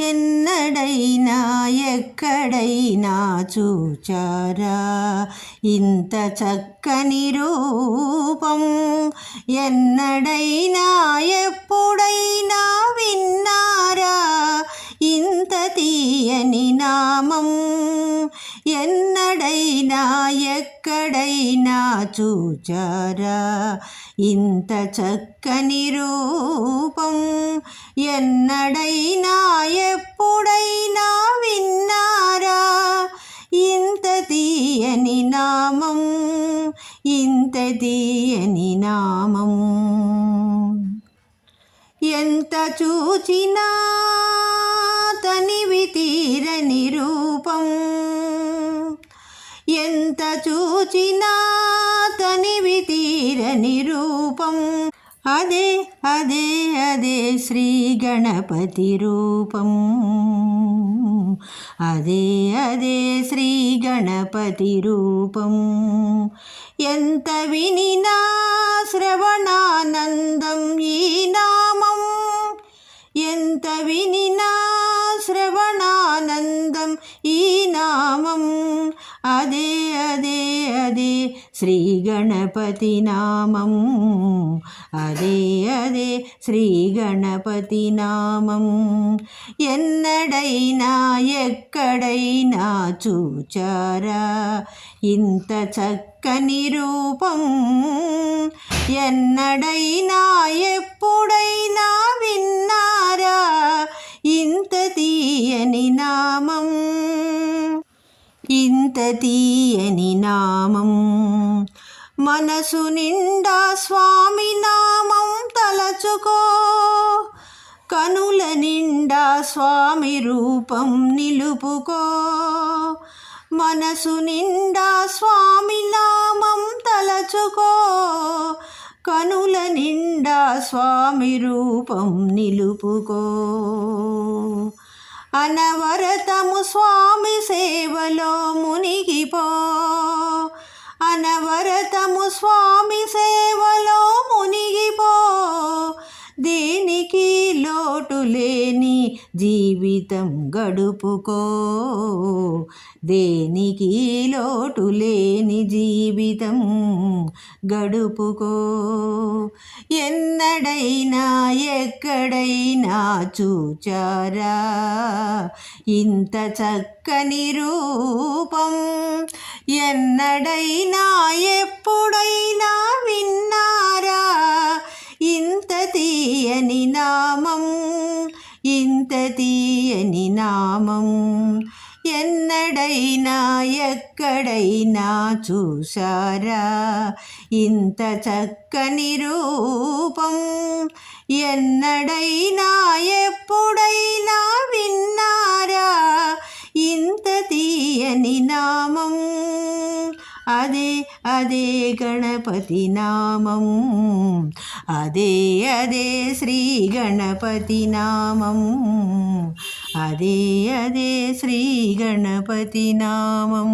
ఎన్నడైనా ఎక్కడైనా చూచారా? ఇంత చక్కని రూపం ఎన్నడైనా ఎప్పుడైనా విన్నారా? ఇంత తీయని నామం ఎన్నడైనా ఎక్కడైనా చూచారా? ఇంత చక్కని రూపం ఎన్నడైనా తీయని నామం ఇంత తీయని నామం. ఎంత చూచినా తనివి తీరని రూపం ఎంత చూచినా తనివి తీరని రూపం. అదే అదే అదే శ్రీ గణపతి రూపం. అదే అదే శ్రీ గణపతి రూపం. ఎంత వినినా శ్రవణానందం ఈ నామం. ఎంత వినినా శ్రవణానందం ఈ నామం. అదే అదే అదే శ్రీ గణపతి నామం. అదే అదే శ్రీ గణపతి నామం. ఎన్నడైనా ఎక్కడైనా చూచారా? ఇంత చక్కని రూపం. ఎన్నడైనా ఎప్పుడు ఇంత తీయని నామం. మనసు నిండా స్వామి నామం తలచుకో. కనుల నిండా స్వామి రూపం నిలుపుకో. మనసు నిండా స్వామి నామం తలచుకో. కనుల నిండా స్వామి రూపం నిలుపుకో. అనవరతము స్వామి సేవలో మునిగిపో. అనవరతము స్వామి సేవలో మునిగిపో. దేనికి లోటు లేని జీవితం గడుపుకో. దేనికి లోటు లేని జీవితం గడుపుకో. ఎన్నడైనా ఎక్కడైనా చూచారా? ఇంత చక్కని రూపం ఎన్నడైనా ఎప్పుడైనా విన్నారా? ఇంత తీయని నామం ఇంత తీయని నామం ఎన్నడైనా ఎక్కడైనా చూసారా ఇంత చక్కని రూపం ఎన్నడైనా ఎప్పుడైనా విన్నారా? ఇంత తీయని నామం అదే అదే గణపతి నామం అదే అదే శ్రీ గణపతి నామం. అదే అదే శ్రీ గణపతి నామం.